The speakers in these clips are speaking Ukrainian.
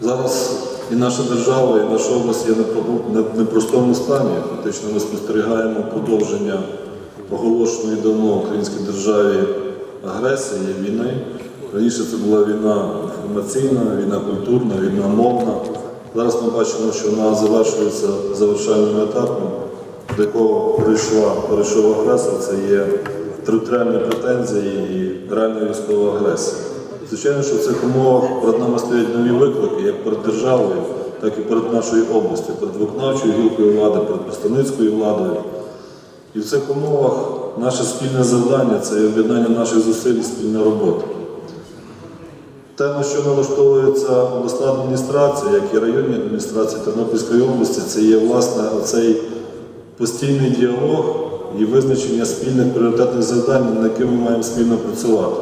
Зараз і наша держава, і наша область є на непростому стані. Фактично ми спостерігаємо продовження оголошеної давно українській державі агресії, війни. Раніше це була війна інформаційна, війна культурна, війна мовна. Зараз ми бачимо, що вона завершується завершальним етапом, до якого перейшла, перейшов агресор. Це є територіальні претензії і реальна військова агресія. Звичайно, що в цих умовах перед нами стоять нові виклики, як перед державою, так і перед нашою областю, перед виконавчою гілкою влади, перед представницькою владою. І в цих умовах наше спільне завдання це об'єднання наших зусиль і спільна робота. Те, на що налаштовується обласна адміністрація, як і районні адміністрації Тернопільської області, це є власне оцей постійний діалог і визначення спільних пріоритетних завдань, над якими ми маємо спільно працювати.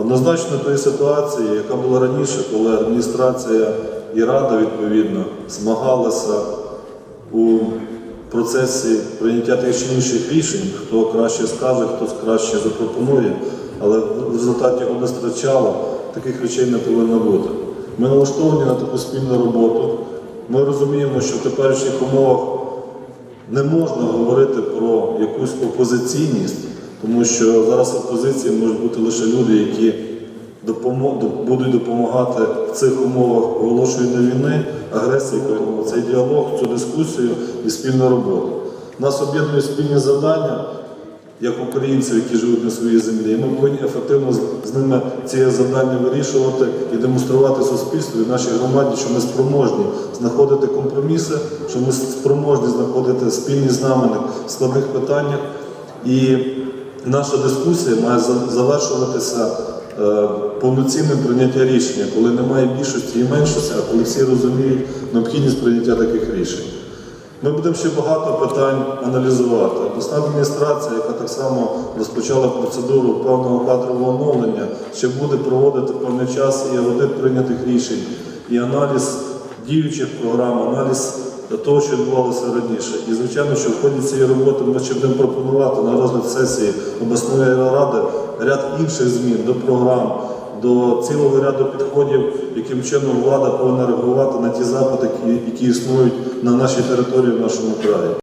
Однозначно тої ситуації, яка була раніше, коли адміністрація і рада відповідно змагалися у процесі прийняття тих чи інших рішень, хто краще скаже, хто краще запропонує, але в результаті одне страчало, таких речей не повинно бути. Ми налаштовані на таку спільну роботу. Ми розуміємо, що в теперішніх умовах не можна говорити про якусь опозиційність, тому що зараз в опозиції можуть бути лише люди, які будуть допомагати в цих умовах оголошення війни, агресії, цей діалог, цю дискусію і спільну роботу. Нас об'єднують спільні завдання, як українців, які живуть на своїй землі. І ми повинні ефективно з- ними ці завдання вирішувати і демонструвати суспільству і нашій громаді, що ми спроможні знаходити компроміси, що ми спроможні знаходити спільні знаменник в складних питаннях. І наша дискусія має завершуватися е, повноцінним прийняттям рішення, коли немає більшості і меншості, а коли всі розуміють необхідність прийняття таких рішень. Ми будемо ще багато питань аналізувати. Обласна адміністрація, яка так само розпочала процедуру певного кадрового оновлення, ще буде проводити певний час і аудит прийнятих рішень, і аналіз діючих програм, аналіз того, що відбувалося раніше. І звичайно, що в ході цієї роботи ми ще будемо пропонувати на розгляд сесії обласної ради ряд інших змін до програм, до цілого ряду підходів, яким чином влада повинна реагувати на ті запити, які існують на нашій території, в нашому краї.